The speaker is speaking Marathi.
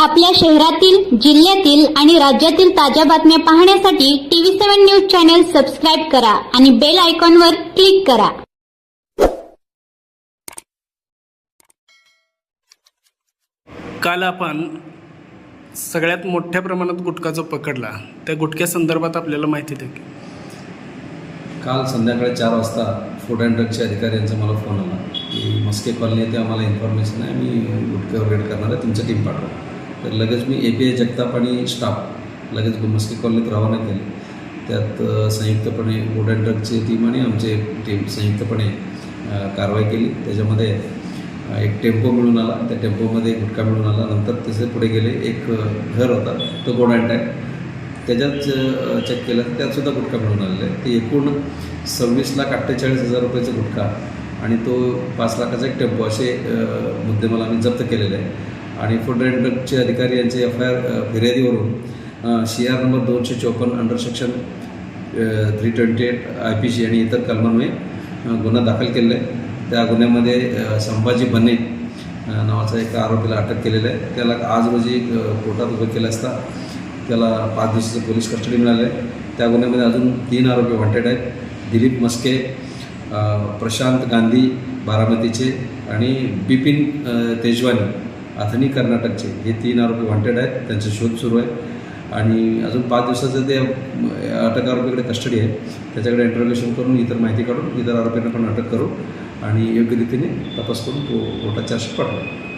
आपल्या शहरातील जिल्ह्यातील आणि राज्यातील ताज्या बातम्या पाहण्यासाठी TV seven news channel subscribe करा आणि बेल आयकॉनवर क्लिक करा. काल आपण सगळ्यात मोठ्या प्रमाणात गुटखा जो पकडला. त्या गुटख्या संदर्भात आपल्याला माहिती की. काल संध्याकाळी चार वाजता फूड अँड ड्रगच्या अधिकाऱ्यांचा मला फोन आला. की मस्के कॉलनी येथे आम्हाला इन्फॉर्मेशन आहे. मी गुटख्यावर रेड करणार आहे. तुमचं टीम पाठवा. तर लगेच मी ए पी आय जगताप आणि स्टाफ लगेच मस्के कॉलनीत रवाना केले. त्यात संयुक्तपणे फूड अँड ड्रगची टीम आणि आमचे टीम संयुक्तपणे कारवाई केली. त्याच्यामध्ये एक टेम्पो मिळून आला. त्या टेम्पोमध्ये गुटखा मिळून आला. नंतर त्याचे पुढे गेले. एक घर होता. तो गोड अँड टॅक त्याच्यात चेक केलं तर त्यात गुटखा मिळून आलेला आहे ते एकूण सव्वीस लाख अठ्ठेचाळीस हजार रुपयाचा गुटखा आणि तो पाच लाखाचा एक टेम्पो असे मुद्दे मला आम्ही जप्त केलेले आहे आणि फूड अँड ड्रगचे अधिकारी यांचे एफ आय आर फिर्यादीवरून सी आर नंबर दोनशे चोपन्न under section three twenty eight I P C आणि इतर कलमांमुळे गुन्हा दाखल केलेला आहे. त्या गुन्ह्यामध्ये संभाजी बने नावाचा एका आरोपीला अटक केलेलं आहे. त्याला आज रोजी कोर्टात उभं केलं असता त्याला पाच दिवसाचं पोलीस कस्टडी मिळालं आहे. त्या गुन्ह्यामध्ये अजून तीन आरोपी वॉन्टेड आहेत. दिलीप मस्के प्रशांत गांधी बारामतीचे आणि बिपिन तेजवानी. अथनी कर्नाटकचे. हे तीन आरोपी वॉन्टेड आहेत. त्यांचा शोध सुरू आहे. आणि अजून पाच दिवसाचं ते अटक आरोपीकडे कस्टडी आहे. त्याच्याकडे इंटरोगेशन करून इतर माहिती काढून इतर आरोपींना पण अटक करू आणि योग्य रीतीने तपास करून तो कोर्टात चार्जशीट पाठवा